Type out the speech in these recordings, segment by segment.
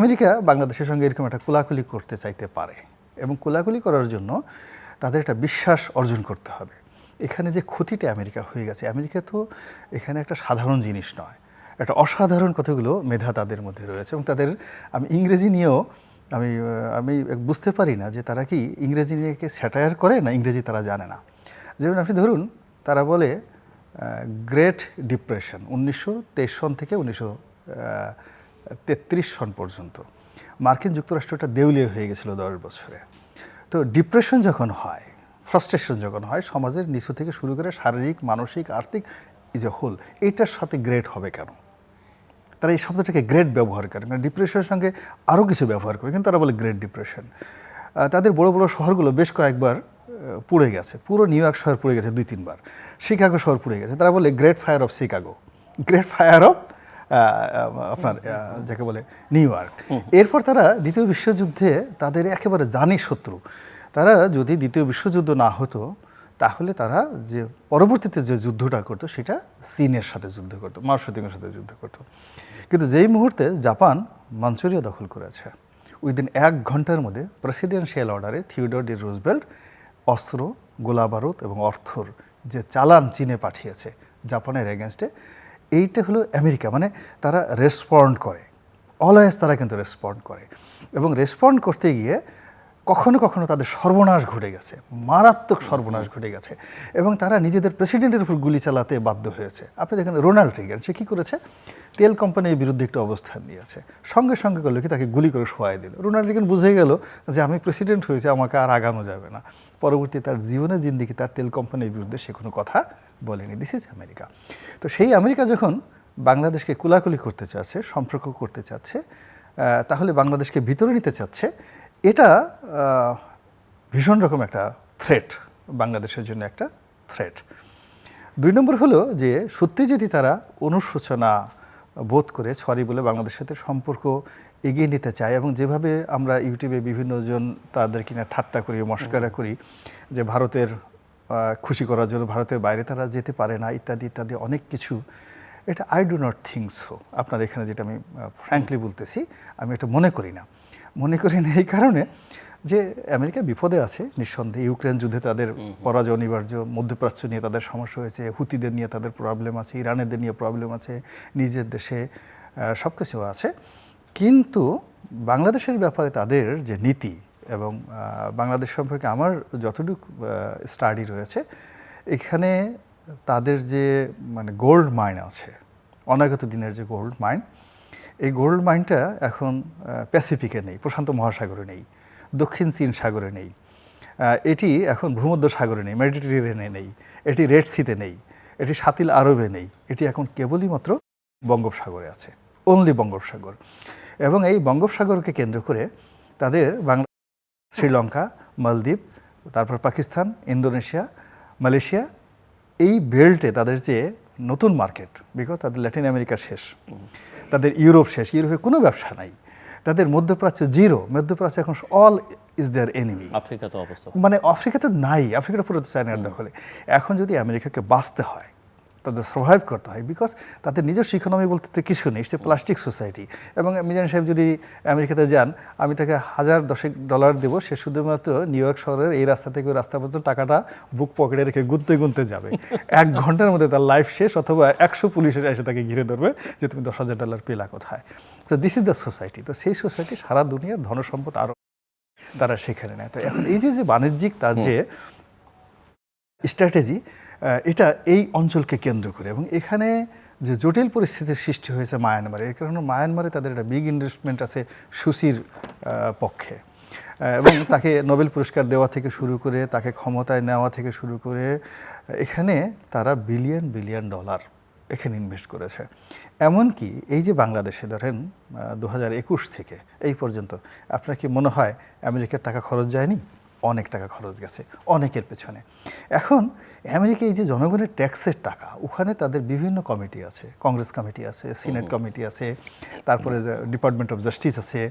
America বাংলাদেশের সঙ্গে এরকম একটা কোলাকুলি করতে চাইতে পারে এবং কোলাকুলি করার জন্য তাদের একটা বিশ্বাস অর্জন করতে হবে। এখানে যে ক্ষতিটা আমেরিকা হয়ে গেছে, আমেরিকা তো এখানে একটা সাধারণ জিনিস নয়। একটা অসাধারণ কতগুলো মেধা তাদের মধ্যে রয়েছে এবং তাদের, আমি ইংরেজি নিয়েও আমি আমি বুঝতে পারি না যে তারা কি ইংরেজি নিয়ে স্যাটায়ার করে না ইংরেজি তারা জানে না। যেমন আপনি ধরুন, তারা বলে গ্রেট ডিপ্রেশন উনিশশো তেইশ সন থেকে উনিশশো তেত্রিশ সন পর্যন্ত। মার্কিন যুক্তরাষ্ট্রটা দেউলিয়া হয়ে গেছিল দশ বছরে। তো ডিপ্রেশন যখন হয়, ফ্রাস্ট্রেশন যখন হয়, সমাজের নিচু থেকে শুরু করে শারীরিক, মানসিক, আর্থিক ইজ এ হোল এইটার সাথে গ্রেট হবে কেন? তারা এই শব্দটাকে গ্রেট ব্যবহার করে। মানে ডিপ্রেশনের সঙ্গে আরও কিছু ব্যবহার করে, কিন্তু তারা বলে গ্রেট ডিপ্রেশন তাদের বড় বড় শহরগুলো বেশ কয়েকবার পুড়ে গেছে। পুরো নিউ ইয়র্ক শহর পুড়ে গেছে দুই তিনবার। শিকাগো শহর পুড়ে গেছে। তারা বলে great fire of Chicago great fire of আপনার যাকে বলে নিউ ইয়র্ক। এরপর তারা দ্বিতীয় বিশ্বযুদ্ধে তাদের একেবারে জানি শত্রু। তারা যদি দ্বিতীয় বিশ্বযুদ্ধ না হতো, তাহলে তারা যে পরবর্তীতে যে যুদ্ধটা করতো, সেটা চীনের সাথে যুদ্ধ করতো মার্শতিংয়ের সাথে যুদ্ধ করতো। কিন্তু যেই মুহূর্তে জাপান মাঞ্চুরিয়া দখল করেছে, উইদিন এক ঘণ্টার মধ্যে প্রেসিডেন্সিয়াল অর্ডারে থিওডর ডি রুজবেল্ট অস্ত্র, গোলাবারুদ এবং অর্থর যে চালান চীনে পাঠিয়েছে, জাপানের এগেনস্টে এইটা হলো আমেরিকা মানে তারা রেসপন্ড করে। অলওয়েজ তারা কিন্তু রেসপন্ড করে। এবং রেসপন্ড করতে গিয়ে কখনো কখনো তাদের সর্বনাশ ঘটে গেছে, মারাত্মক সর্বনাশ ঘটে গেছে এবং তারা নিজেদের প্রেসিডেন্টের উপর গুলি চালাতে বাধ্য হয়েছে। আপনি দেখেন রোনাল্ড রিগান, সে কী করেছে? তেল কোম্পানির বিরুদ্ধে একটু অবস্থান নিয়েছে। সঙ্গে সঙ্গে করল কি? তাকে গুলি করে শোয়াই দিল। রোনাল্ড রিগান বুঝে গেল যে আমি প্রেসিডেন্ট হয়েছে, আমাকে আর আগানো যাবে না। পরবর্তী তার জীবনে জিন্দিগি তার তেল কোম্পানির বিরুদ্ধে সে কোনো কথা বলেনি। দিস ইজ আমেরিকা তো সেই আমেরিকা যখন বাংলাদেশকে কুলাকুলি করতে চাচ্ছে, সম্পর্ক করতে চাচ্ছে তাহলে বাংলাদেশকে ভিতরে নিতে চাচ্ছে এটা ভীষণ রকম একটা থ্রেট বাংলাদেশের জন্য একটা থ্রেট দুই নম্বর হলো যে, সত্যি যদি তারা অনুশোচনা বোধ করে সরি বলে বাংলাদেশের সাথে সম্পর্ক এগিয়ে নিতে চায় এবং যেভাবে আমরা ইউটিউবে বিভিন্ন জন তাদের কিনা ঠাট্টা করি, মস্করা করি, যে ভারতের খুশি করার জন্য ভারতের বাইরে তারা যেতে পারে না, ইত্যাদি ইত্যাদি অনেক কিছু, এটা I do not think so আপনার এখানে যেটা আমি ফ্র্যাঙ্কলি বলতেছি, আমি এটা মনে করি না। মনে করি না এই কারণে যে আমেরিকা বিপদে আছে নিঃসন্দেহে ইউক্রেন যুদ্ধে তাদের পরাজয় অনিবার্য মধ্যপ্রাচ্য নিয়ে তাদের সমস্যা হয়েছে হুতিদের নিয়ে তাদের প্রবলেম আছে ইরানেদের নিয়ে প্রবলেম আছে নিজের দেশে সব কিছু আছে। কিন্তু বাংলাদেশের ব্যাপারে তাদের যে নীতি এবং বাংলাদেশ সম্পর্কে আমার যতটুকু স্টাডি রয়েছে এখানে তাদের যে মানে গোল্ড মাইন আছে অনাগত দিনের যে গোল্ড মাইন এই গোল্ড মাইনটা এখন প্যাসিফিকে নেই, প্রশান্ত মহাসাগরে নেই, দক্ষিণ চীন সাগরে নেই। এটি এখন ভূমধ্য সাগরে নেই মেডিটেরিয়ানে নেই, এটি রেড সিতে নেই, এটি সাতিল আরবে নেই, এটি এখন কেবলই মাত্র বঙ্গোপসাগরে আছে অনলি বঙ্গোপসাগর। এবং এই বঙ্গোপসাগরকে কেন্দ্র করে তাদের বাংলা, শ্রীলঙ্কা, মালদ্বীপ, তারপর পাকিস্তান, ইন্দোনেশিয়া, মালয়েশিয়া, এই বেল্টে তাদের যে নতুন মার্কেট বিকজ তাদের ল্যাটিন আমেরিকা শেষ। তাদের ইউরোপ শেষ ইউরোপে কোনো ব্যবসা নাই। তাদের মধ্যপ্রাচ্য জিরো মধ্যপ্রাচ্য এখন all is their enemy Africa তো অবস্থা। মানে আফ্রিকা তো নাই আফ্রিকাটা পুরো চায়নার দখলে। এখন যদি আমেরিকাকে বাঁচতে হয় তাদের সার্ভাইভ করতে হয় বিকজ তাদের নিজস্ব ইকোনমি বলতে তো কিছু নেই সে প্লাস্টিক সোসাইটি এবং মিজান সাহেব যদি আমেরিকাতে যান আমি তাকে হাজার দশেক ডলার দেবো সে শুধুমাত্র নিউ ইয়র্ক শহরের এই রাস্তা থেকে ওই রাস্তা পর্যন্ত টাকাটা বুক পকেটে রেখে গুনতে গুনতে যাবে। এক ঘণ্টার মধ্যে তার লাইফ শেষ অথবা একশো পুলিশের এসে তাকে ঘিরে ধরবে যে তুমি দশ হাজার ডলার পেলা কোথায়। তো দিস ইজ দ্য সোসাইটি তো সেই সোসাইটি সারা দুনিয়ার ধনসম্পদ আরও তারা সেখানে নেয়। তো এখন এই যে যে বাণিজ্যিক তার যে স্ট্র্যাটেজি এটা এই অঞ্চলকে কেন্দ্র করে। এবং এখানে যে জটিল পরিস্থিতির সৃষ্টি হয়েছে মায়ানমারে, এর কারণে মায়ানমারে তাদের একটা বিগ ইনভেস্টমেন্ট আছে সুসির পক্ষে। এবং তাকে নোবেল পুরস্কার দেওয়া থেকে শুরু করে, তাকে ক্ষমতায় নেওয়া থেকে শুরু করে, এখানে তারা বিলিয়ন বিলিয়ন ডলার এখানে ইনভেস্ট করেছে। এমনকি এই যে বাংলাদেশে ধরেন দু হাজার একুশ থেকে, এই পর্যন্ত, আপনার কি মনে হয় আমেরিকার টাকা খরচ যায়নি? অনেক টাকা খরচ গেছে অনেকের পেছনে। এখন আমেরিকা এই যে জনগণের ট্যাক্সের টাকা ওখানে তাদের বিভিন্ন কমিটি আছে কংগ্রেস কমিটি আছে সিনেট কমিটি আছে তারপরে ডিপার্টমেন্ট অফ জাস্টিস আছে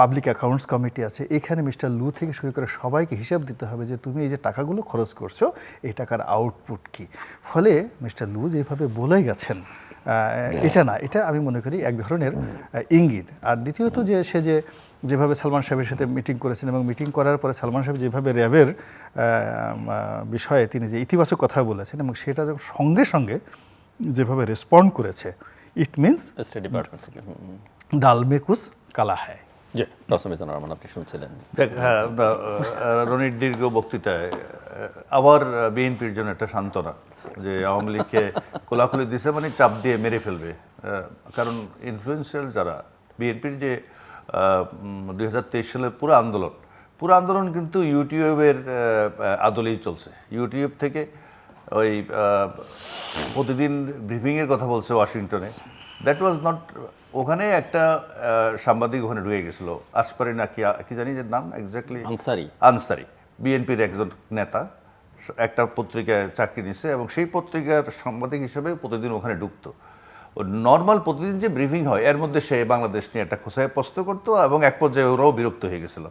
পাবলিক অ্যাকাউন্টস কমিটি আছে এখানে মিস্টার লু থেকে শুরু করে সবাইকে হিসাব দিতে হবে যে তুমি এই যে টাকাগুলো খরচ করছ এই টাকার আউটপুট কি? ফলে মিস্টার লু যেভাবে বলে গেছেন এটা না এটা আমি মনে করি এক ধরনের ইঙ্গিত। আর দ্বিতীয়ত যে সে যে যেভাবে সালমান সাহেবের সাথে মিটিং করেছেন এবং মিটিং করার পরে সালমান সাহেব যেভাবে র্যাবের বিষয়ে তিনি যে ইতিবাচক কথা বলেছেন এবং সেটা যখন সঙ্গে সঙ্গে যেভাবে রেসপন্ড করেছে ইট মিনস স্টেট ডিপার্টমেন্ট থেকে হুম, হুম। ডাল মে কুছ কালা হ্যায় জি দশম রহমান আপনি শুনছিলেন দেখ হ্যাঁ রনির দীর্ঘ বক্তৃতায় আবার বিএনপির জন্য একটা সান্ত্বনা যে আওয়ামী লীগকে কোলাকুলি দিছে মানে চাপ দিয়ে মেরে ফেলবে কারণ ইনফ্লুয়েন্সিয়াল যারা বিএনপির যে দুই হাজার তেইশ সালের পুরো আন্দোলন। পুরো আন্দোলন কিন্তু ইউটিউবের আদলেই চলছে। ইউটিউব থেকে ওই প্রতিদিন ব্রিফিংয়ের কথা বলছে ওয়াশিংটনে। দ্যাট ওয়াজ নট ওখানে একটা সাংবাদিক ওখানে ঢুকে গেছিল। আসপারি না কি কি জানি যে নাম এক্স্যাক্টলি আনসারি। আনসারি। বিএনপির একজন নেতা একটা পত্রিকায় চাকরি নিছে এবং সেই পত্রিকার সাংবাদিক হিসেবে প্রতিদিন ওখানে ঢুকতো। নর্মাল প্রতিদিন যে ব্রিফিং হয়, এর মধ্যে সে বাংলাদেশ নিয়ে একটা খোসায় প্রস্ত করতো এবং এক পর্যায়ে ওরাও বিরক্ত হয়ে গেছিল।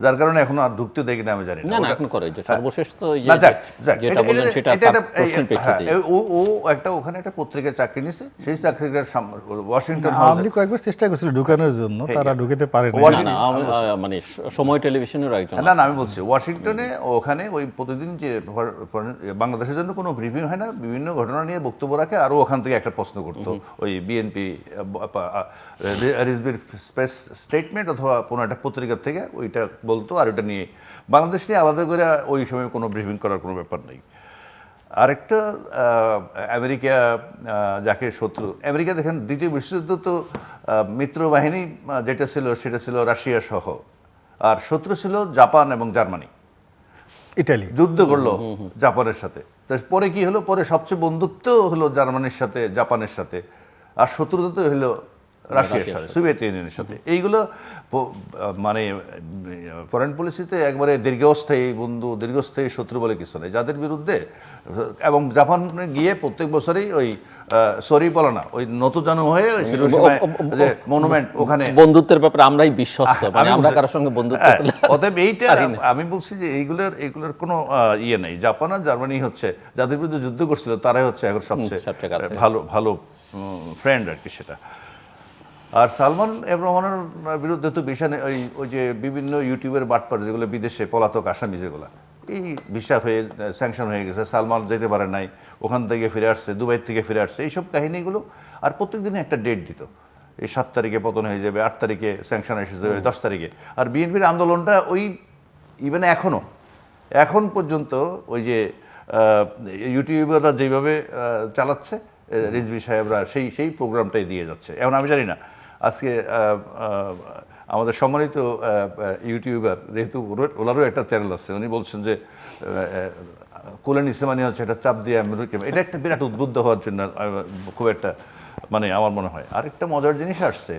যার কারণে এখন আর ঢুকতে দেখি না আমি জানি না। না এখন করে যে সর্বশেষ তো এই যে- না, যাক, যাক, যেটা বললেন সেটা প্রশ্নের এই- প্রেক্ষিতে। হ্যাঁ, ও ও একটা ওখানে একটা পত্রিকায় চাকরি নিছে সেই চাকরিটার ওয়াশিংটন হাউসে কয়েকবার চেষ্টা করেছিল ঢুকানোর জন্য তারা ঢুকেতে পারে না মানে সময় টেলিভিশনের একজন না না আমি বলছি ওয়াশিংটনে ওখানে ওই প্রতিদিন যে বাংলাদেশের জন্য কোনো ব্রিফিং হয় না বিভিন্ন ঘটনা নিয়ে বক্তব্য রাখে আরও ওখান থেকে একটা প্রশ্ন করতো। ওই বিএনপি রিজবির স্পেস স্টেটমেন্ট অথবা কোনো একটা পত্রিকার থেকে ওইটা বলতো আর ওটা নিয়ে বাংলাদেশ নিয়ে আলাদা করে ওই সময় কোনো ব্রিফিং করার কোনো ব্যাপার নেই। আরেকটা আমেরিকা যাকে শত্রু আমেরিকা দেখেন দ্বিতীয় বিশ্বযুদ্ধ তো আহ, মিত্র বাহিনী যেটা ছিল সেটা ছিল রাশিয়া সহ। আর শত্রু ছিল জাপান এবং জার্মানি। ইটালি যুদ্ধ করল জাপানের সাথে। পরে কি হলো? পরে সবচেয়ে বন্ধুত্ব হলো জার্মানির সাথে জাপানের সাথে। আর শত্রুতা তো হলো রাশিয়ার সাথে। সোভিয়েত ইউনিয়নের সাথে। এইগুলো মানে ফরেন পলিসিতে একবারে দীর্ঘস্থায়ী বন্ধু দীর্ঘস্থায়ী শত্রু বলে কিছু নেই। যাদের বিরুদ্ধে এবং জাপানে গিয়ে প্রত্যেক বছরই ওই সরি বলে না ওই হয়ে ওই যে মনুমেন্ট ওখানে বন্ধুত্বের ব্যাপারে আমরাই বিশ্বস্ত মানে আমি আমরা বলছি- কারোর সঙ্গে বন্ধুত্ব হ্যাঁ, অতএব এইটা আমি বলছি যে এইগুলোর এইগুলোর কোনো ইয়ে নেই। জাপান আর জার্মানি হচ্ছে যাদের বিরুদ্ধে যুদ্ধ করছিল তারাই হচ্ছে এখন সবচেয়ে ভালো ভালো ফ্রেন্ড আর কি সেটা। আর সালমান এব রহমানের বিরুদ্ধে তো বিশানে ওই ওই যে বিভিন্ন ইউটিউবের বাটপার যেগুলো বিদেশে পলাতক আসামি যেগুলো এই বিশ্বাস হয়ে স্যাংশন হয়ে গেছে। সালমান যেতে পারে নাই ওখান থেকে ফিরে আসছে দুবাই থেকে ফিরে আসছে এইসব কাহিনীগুলো আর প্রত্যেক দিনে একটা ডেট দিত। এই সাত তারিখে পতন হয়ে যাবে আট তারিখে স্যাংশন এসে যাবে দশ তারিখে। আর বিএনপির আন্দোলনটা ওই ইভেন এখনও এখন পর্যন্ত ওই যে ইউটিউবাররা যেভাবে চালাচ্ছে রিজবি সাহেবরা সেই সেই প্রোগ্রামটাই দিয়ে যাচ্ছে। এখন আমি জানি না আজকে আমাদের সম্মানিত ইউটিউবার, যেহেতু ওনারও একটা চ্যানেল আছে, উনি বলছেন যে কোলেন ইসলামানি হচ্ছে একটা চাপ দিয়ে আমেরিকা এটা একটা বিরাট উদ্বুদ্ধ হওয়ার জন্য খুব একটা মানে আমার মনে হয়। আরেকটা মজার জিনিস আসছে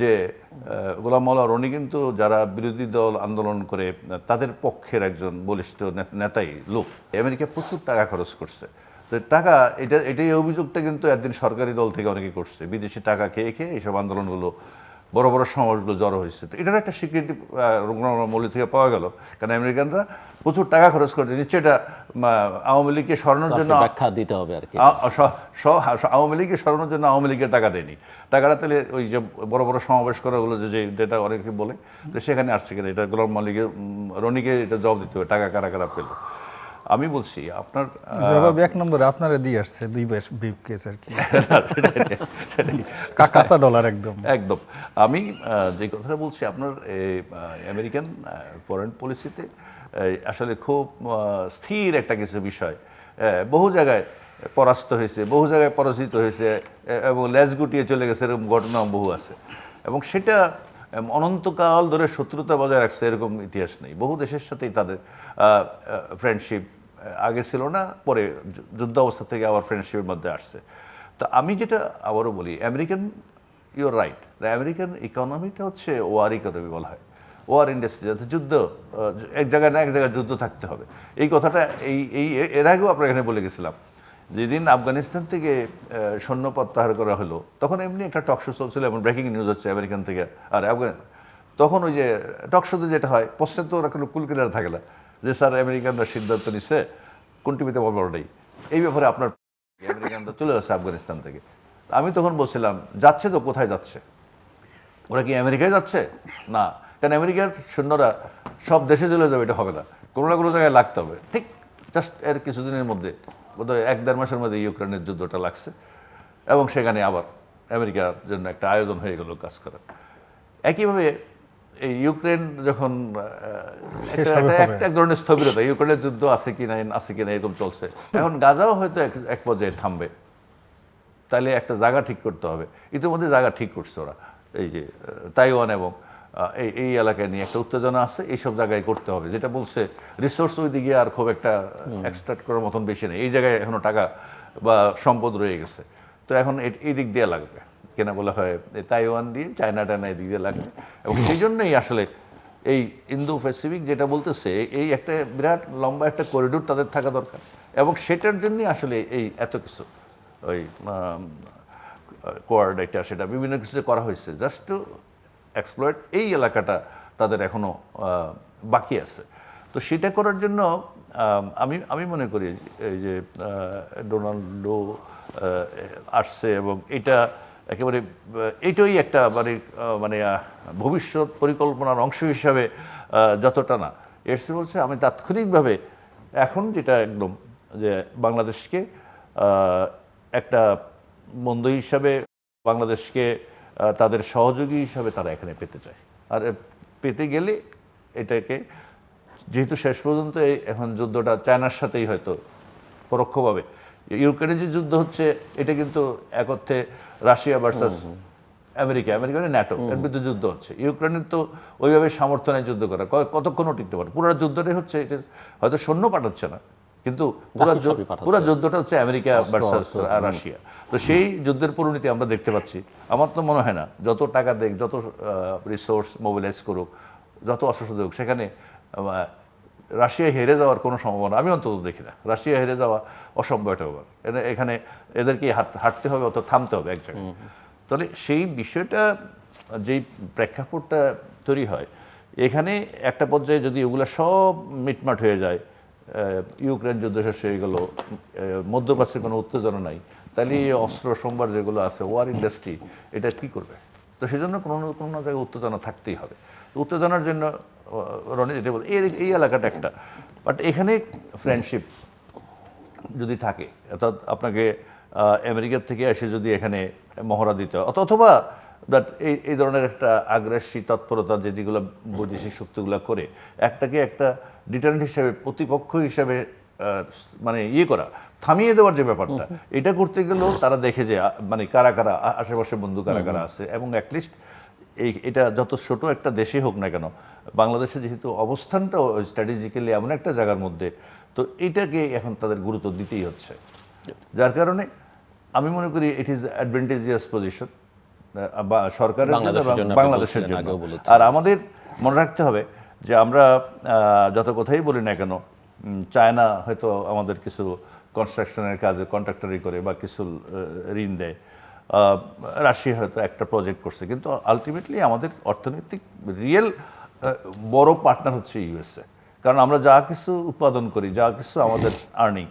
যে গোলাম মাওলা রনি কিন্তু যারা বিরোধী দল আন্দোলন করে, তাদের পক্ষের একজন বলিষ্ঠ নেতাই লোক। আমেরিকা প্রচুর টাকা খরচ করছে। তো টাকা এটা এটাই অভিযোগটা কিন্তু একদিন সরকারি দল থেকে অনেকে করছে। বিদেশি টাকা খেয়ে খেয়ে এইসব আন্দোলনগুলো বড় বড় সমাজগুলো জড়ো হয়েছে। তো এটার একটা স্বীকৃতি মৌলি থেকে পাওয়া গেল। কারণ আমেরিকানরা প্রচুর টাকা খরচ করছে। নিশ্চয়ই এটা আওয়ামী লীগকে সরানোর জন্য ব্যাখ্যা দিতে হবে আর কি। আওয়ামী লীগকে সরানোর জন্য আওয়ামী লীগের টাকা দেয়নি। টাকাটা তাহলে ওই যে বড় বড় সমাবেশ করা হলো যে যে- যেটা অনেকে বলে তো সেখানে আসছে কিনা? এটা গোলাম মালিকের রনিকে এটা জবাব দিতে হবে টাকা কারা কারা পেল? আমি বলছি আপনার জবাব এক নম্বরে আপনারা দিয়ে আসছে দুই ব্রিফ কেস আর কি। কা- কাঁচা ডলার একদম। একদম। আমি যে কথাটা বলছি আপনার এই, আমেরিকান ফরেন পলিসিতে আসলে খুব স্থির একটা কিছু বিষয়। বহু জায়গায় পরাস্ত হয়েছে বহু জায়গায় পরাজিত হয়েছে এবং ল্যাজ গুটিয়ে চলে গেছে এরকম ঘটনা বহু আছে। এবং সেটা অনন্তকাল ধরে শত্রুতা বজায় রাখছে এরকম ইতিহাস নেই। বহু দেশের সাথেই তাদের ফ্রেন্ডশিপ আগে ছিল না, পরে যুদ্ধ অবস্থা থেকে আবার ফ্রেন্ডশিপের মধ্যে আসছে। তো আমি যেটা আবারও বলি আমেরিকান ইউর রাইট আমেরিকান ইকোনমিটা হচ্ছে ওয়ার ইকোনমি বলা হয়। ওয়ার ইন্ডাস্ট্রি যাতে যুদ্ধ এক জায়গায় না এক জায়গায় যুদ্ধ থাকতে হবে। এই কথাটা এই এই, এর আগেও আপনার এখানে বলে গেছিলাম। যেদিন আফগানিস্তান থেকে সৈন্য প্রত্যাহার করা হলো, তখন এমনি একটা টক শো চলছিল এবং ব্রেকিং নিউজ হচ্ছে আমেরিকান থেকে, আর আফগান, তখন ওই যে টক শোতে যেটা হয়, পশ্চাৎ তো ওরা কোনো কুলকিনার থাকে না। যে স্যার আমেরিকানরা সিদ্ধান্ত নিচ্ছে কোন টিভিতে বড় নেই এই ব্যাপারে আপনার আমেরিকানরা চলে যাচ্ছে আফগানিস্তান থেকে। আমি তখন বলছিলাম, যাচ্ছে তো, কোথায় যাচ্ছে? ওরা কি আমেরিকায় যাচ্ছে? না। কারণ আমেরিকার সৈন্যরা সব দেশে চলে যাবে, এটা হবে না। কোনো না কোনো জায়গায় লাগতে হবে। ঠিক জাস্ট এর কিছুদিনের মধ্যে, বোধহয় এক দেড় মাসের মধ্যে ইউক্রেনের যুদ্ধটা লাগছে এবং সেখানে আবার আমেরিকার জন্য একটা আয়োজন হয়ে গেল কাজ করা একইভাবে এই ইউক্রেন যখন? এক- ধরনের স্থবিরতা ইউক্রেনের যুদ্ধ আছে কি না আছে কি না এরকম চলছে। এখন গাজাও হয়তো এক- পর্যায়ে থামবে। তাহলে একটা জায়গা ঠিক করতে হবে। ইতিমধ্যে জায়গা ঠিক করছে ওরা এই যে তাইওয়ান এবং এই এই এলাকায় নিয়ে একটা উত্তেজনা আছে এইসব জায়গায় করতে হবে। যেটা বলছে রিসোর্স ওই দিকে আর খুব একটা এক্সট্রাক্ট করার মতন বেশি নেই। এই জায়গায় এখনও টাকা বা সম্পদ রয়ে গেছে। তো এখন এই দিক দিয়ে লাগবে। কেনা বলা হয় তাইওয়ান দিয়ে, চায়না টায়না এই দিক দিয়ে লাগবে এবং সেই জন্যই আসলে এই ইন্দো প্যাসিফিক যেটা বলতেছে, এই একটা বিরাট লম্বা একটা করিডোর তাদের থাকা দরকার। এবং সেটার জন্যই আসলে এই এত কিছু, ওই কোয়ার্ড এটা, সেটা বিভিন্ন কিছু করা হয়েছে জাস্ট টু এক্সপ্লয়েট এই এলাকাটা তাদের এখনও বাকি আছে। তো সেটা করার জন্য, আমি আমি মনে করি এই যে ডোনাল্ডো আসছে এবং এটা একেবারে এটাই একটা মানে মানে ভবিষ্যৎ পরিকল্পনার অংশ হিসাবে যতটা না। এর চেয়ে বলছে, আমি তাৎক্ষণিকভাবে এখন যেটা একদম, যে বাংলাদেশকে একটা বন্ধু হিসাবে বাংলাদেশকে তাদের সহযোগী হিসাবে তারা এখানে পেতে চায়। আর পেতে গেলে এটাকে, যেহেতু শেষ পর্যন্ত এখন যুদ্ধটা চায়নার সাথেই হয়তো পরোক্ষভাবে ইউক্রেনে যে যুদ্ধ হচ্ছে এটা কিন্তু এক অর্থে রাশিয়া ভার্সাস আমেরিকা আমেরিকা মানে ন্যাটো এর বিরুদ্ধে যুদ্ধ হচ্ছে। ইউক্রেনের তো ওইভাবে সামর্থ্য নেই যুদ্ধ করা কতক্ষণও টিকতে পারে? পুরো যুদ্ধটাই হচ্ছে এটা হয়তো সৈন্য পাঠাচ্ছে না কিন্তু পুরো যুদ্ধটা হচ্ছে আমেরিকা ভার্সাস রাশিয়া। তো সেই যুদ্ধের পরিণতি আমরা দেখতে পাচ্ছি। আমার তো মনে হয় না যত টাকা দেখ যত রিসোর্স মোবিলাইজ করুক যত অসুস্থ হোক সেখানে রাশিয়া হেরে যাওয়ার কোনো সম্ভাবনা আমি অন্তত দেখি না। রাশিয়া হেরে যাওয়া অসম্ভব একটা ব্যাপার। এখানে এদেরকে হাঁটতে হবে অত থামতে হবে এক জায়গায়। তাহলে সেই বিষয়টা যেই প্রেক্ষাপটটা তৈরি হয় এখানে একটা পর্যায়ে যদি ওগুলো সব মিটমাট হয়ে যায় ইউক্রেন যুদ্ধ শেষ হয়ে গেল আহ, মধ্যপ্রাচ্যে কোনো উত্তেজনা নাই তাহলে এই অস্ত্র সম্ভার যেগুলো আছে ওয়ার ইন্ডাস্ট্রি এটা কি করবে? তো সেজন্য কোনো না কোনো জায়গায় উত্তেজনা থাকতেই হবে। উত্তেজনার জন্য রনি যেটা বলে এই এই এলাকাটা একটা। বাট এখানে ফ্রেন্ডশিপ যদি থাকে অর্থাৎ আপনাকে আমেরিকার থেকে এসে যদি এখানে মহড়া দিতে হয় অথবা দ্যাট এই এই ধরনের একটা আগ্রাসী তৎপরতা যে যেগুলো বৈদেশিক শক্তিগুলো করে একটাকে একটা ডিটারেন্ট হিসেবে প্রতিপক্ষ হিসেবে মানে ইয়ে করা থামিয়ে দেওয়ার যে ব্যাপারটা এটা করতে গেলেও তারা দেখে যে মানে কারা কারা আশেপাশে বন্ধু কারা কারা আছে এবং অ্যাটলিস্ট এই এটা যত ছোট একটা দেশে হোক না কেন বাংলাদেশে যেহেতু অবস্থানটা স্ট্র্যাটেজিক্যালি এমন একটা জায়গার মধ্যে তো এইটাকে এখন তাদের গুরুত্ব দিতেই হচ্ছে। যার কারণে আমি মনে করি ইট ইজ অ্যাডভান্টেজিয়াস পজিশন বা সরকারের বাংলাদেশের জন্য। আর আমাদের মনে রাখতে হবে যে আমরা যত কথাই বলি না কেন চায়না হয়তো আমাদের কিছু কনস্ট্রাকশনের কাজে কন্ট্রাক্টরি করে বা কিছু ঋণ দেয়। রাশিয়া হয়তো একটা প্রজেক্ট করছে। কিন্তু আলটিমেটলি আমাদের অর্থনৈতিক রিয়েল বড় পার্টনার হচ্ছে ইউএসএ কারণ আমরা যা কিছু উৎপাদন করি যা কিছু আমাদের আর্নিং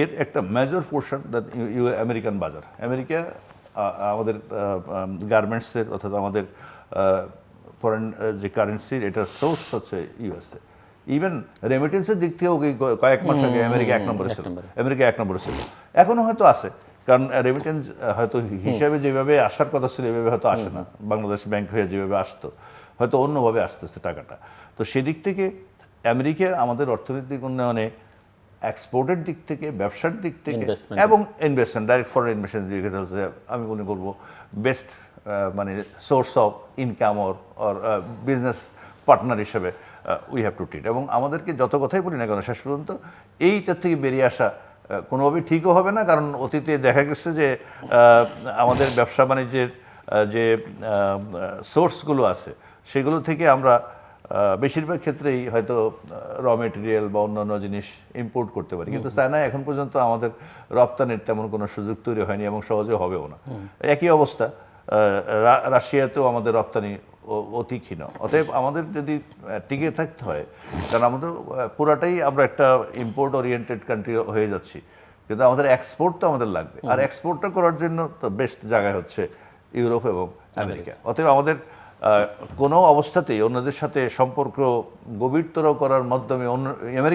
এর একটা মেজর পোর্শন আমেরিকান বাজার। আমেরিকা আমাদের গার্মেন্টসের অর্থাৎ আমাদের ফরেন যে কারেন্সির এটার সোর্স হচ্ছে ইউএসএ ইভেন রেমিটেন্সের দিক থেকেও কয়েক মাস আগে আমেরিকা এক নম্বরে ছিল। আমেরিকা এক নম্বরে ছিল। এখনও হয়তো আছে। কারণ রেমিটেন্স হয়তো হিসাবে যেভাবে আসার কথা ছিল এভাবে হয়তো আসে না। বাংলাদেশ ব্যাংক হয়ে যেভাবে আসতো হয়তো অন্যভাবে আসতেছে টাকাটা। তো সেদিক থেকে আমেরিকা আমাদের অর্থনৈতিক উন্নয়নে এক্সপোর্টের দিক থেকে ব্যবসার দিক থেকে এবং ইনভেস্টমেন্ট ডাইরেক্ট ফরেন ইনভেস্টমেন্ট আমি মনে করব বেস্ট মানে source of income or or business partner হিসেবে উই হ্যাভ টু ট্রিট এবং আমাদেরকে যত কথাই বলি না কেন শেষ পর্যন্ত এইটার থেকে বেরিয়ে আসা কোনোভাবেই ঠিকও হবে না কারণ অতীতে দেখা গেছে যে আমাদের ব্যবসা বাণিজ্যের যে সোর্সগুলো আছে সেগুলো থেকে আমরা বেশিরভাগ ক্ষেত্রেই হয়তো র মেটেরিয়াল বা অন্যান্য জিনিস ইম্পোর্ট করতে পারি। কিন্তু চায়না এখন পর্যন্ত আমাদের রপ্তানির তেমন কোনো সুযোগ তৈরি হয়নি এবং সহজে হবেও না। একই অবস্থা রাশিয়াতেও আমাদের রপ্তানি অতি ক্ষীণ। অতএব আমাদের যদি টিকে থাকতে হয় কারণ আমাদের পুরাটাই আমরা একটা ইম্পোর্ট ওরিয়েন্টেড কান্ট্রি হয়ে যাচ্ছি। কিন্তু আমাদের এক্সপোর্ট তো আমাদের লাগবে। আর এক্সপোর্টটা করার জন্য তো বেস্ট জায়গায় হচ্ছে ইউরোপ এবং আমেরিকা। অতএব আমাদের কোনো অবস্থাতেই অন্যদের সাথে সম্পর্ক গভীরতর করার মাধ্যমে অন্য আমেরিকা